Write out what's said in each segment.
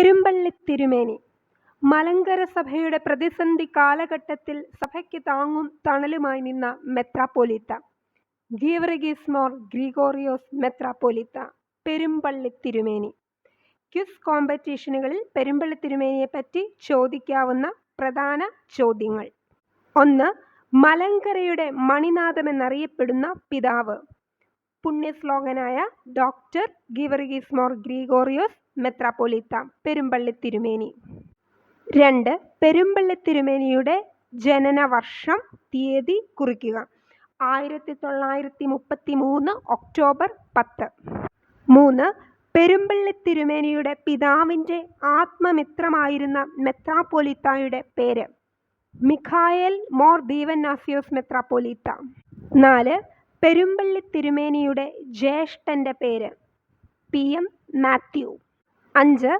പെരുമ്പള്ളി തിരുമേനി. മലങ്കര സഭയുടെ പ്രതിസന്ധി കാലഘട്ടത്തിൽ സഭയ്ക്ക് താങ്ങും തണലുമായി നിന്ന മെത്രാപ്പോലീത്ത. ഗീവർഗീസ് മോർ ഗ്രിഗോറിയോസ് മെത്രാപ്പോലീത്ത പെരുമ്പള്ളി തിരുമേനി. ക്വിസ് കോമ്പറ്റീഷനുകളിൽ പെരുമ്പള്ളി തിരുമേനിയെ പറ്റി ചോദിക്കാവുന്ന പ്രധാന ചോദ്യങ്ങൾ. ഒന്ന് മലങ്കരയുടെ മണിനാഥമെന്നറിയപ്പെടുന്ന പിതാവ്. പുണ്യശ്ലോകനായ ഡോക്ടർ ഗിവർഗീസ് മോർ ഗ്രിഗോറിയോസ് മെത്രാപ്പൊലീത്ത പെരുമ്പള്ളി തിരുമേനി. രണ്ട് പെരുമ്പള്ളി തിരുമേനിയുടെ ജനന വർഷം തീയതി കുറിക്കുക. ആയിരത്തി തൊള്ളായിരത്തി മുപ്പത്തി മൂന്ന് ഒക്ടോബർ പത്ത്. മൂന്ന് പെരുമ്പള്ളി തിരുമേനിയുടെ പിതാവിന്റെ ആത്മമിത്രമായിരുന്ന മെത്രാപ്പൊലിത്തായുടെ പേര് മിഖായൽ മോർ ദീവൻ നാസിയോസ് മെത്രാപ്പൊലീത്ത. നാല് പെരുമ്പള്ളി തിരുമേനിയുടെ ജ്യേഷ്ഠന്റെ പേര് പി. എം. മാത്യു. അഞ്ച്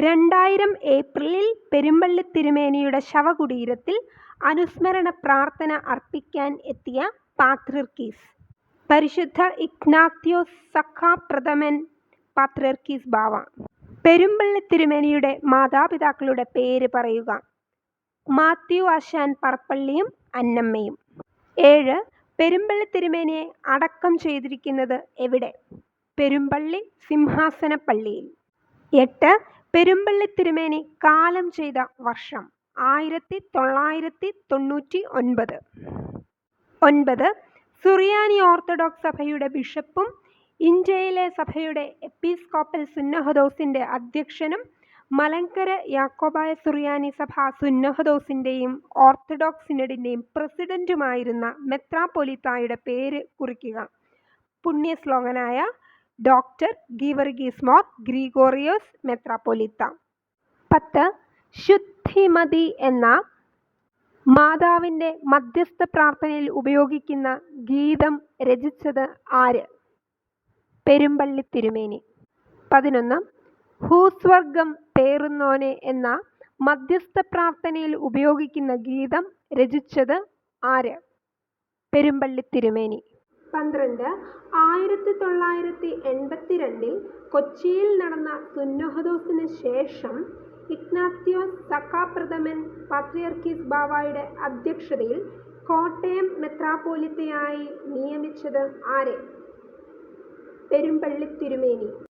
രണ്ടായിരം ഏപ്രിലിൽ പെരുമ്പള്ളി തിരുമേനിയുടെ ശവകുടീരത്തിൽ അനുസ്മരണ പ്രാർത്ഥന അർപ്പിക്കാൻ എത്തിയ പാത്രിർക്കീസ്. പരിശുദ്ധ ഇഗ്നാത്യോസ് സഖാ പ്രഥമൻ പാത്രിർക്കീസ് ബാവ. പെരുമ്പള്ളി തിരുമേനിയുടെ മാതാപിതാക്കളുടെ പേര് പറയുക. മാത്യു ആശാൻ പറപ്പള്ളിയും അന്നമ്മയും. ഏഴ് പെരുമ്പള്ളി തിരുമേനിയെ അടക്കം ചെയ്തിരിക്കുന്നത് എവിടെ? പെരുമ്പള്ളി സിംഹാസന പള്ളിയിൽ. എട്ട് പെരുമ്പള്ളി തിരുമേനി കാലം ചെയ്ത വർഷം ആയിരത്തി തൊള്ളായിരത്തി തൊണ്ണൂറ്റി ഒൻപത് ഒൻപത് സുറിയാനി ഓർത്തഡോക്സ് സഭയുടെ ബിഷപ്പും ഇന്ത്യയിലെ സഭയുടെ എപ്പിസ്കോപ്പൽ സുന്നഹദോസിന്റെ അധ്യക്ഷനും മലങ്കര യാക്കോബായ സുറിയാനി സഭ സുന്നഹദോസിന്റെയും ഓർത്തഡോക്സ് സിനഡിന്റെയും പ്രസിഡന്റുമായിരുന്ന മെത്രാപ്പൊലിത്തായുടെ പേര് കുറിക്കുക. പുണ്യശ്ലോകനായ ഡോക്ടർ ഗീവർഗീസ് മോർ ഗ്രിഗോറിയോസ് മെത്രാപ്പൊലിത്ത. പത്ത് ശുദ്ധിമതി എന്ന മാതാവിന്റെ മധ്യസ്ഥ പ്രാർത്ഥനയിൽ ഉപയോഗിക്കുന്ന ഗീതം രചിച്ചത് ആര്? പെരുമ്പള്ളി തിരുമേനി. പതിനൊന്ന് ഭൂസ്വർഗം പേറുന്നോനെ എന്ന മധ്യസ്ഥ പ്രാർത്ഥനയിൽ ഉപയോഗിക്കുന്ന ഗീതം രചിച്ചത് ആര്? പെരുമ്പള്ളി തിരുമേനി. പന്ത്രണ്ട് ആയിരത്തി തൊള്ളായിരത്തി എൺപത്തിരണ്ടിൽ കൊച്ചിയിൽ നടന്ന സുന്നഹദോസിന് ശേഷം ഇഗ്നാത്യോസ് സക്കാപ്രഥമൻ പാത്രിയർക്കീസ് ബാവായുടെ അധ്യക്ഷതയിൽ കോട്ടയം മെത്രാപ്പോലിത്തയായി നിയമിച്ചത് ആരെ? പെരുമ്പള്ളി തിരുമേനി.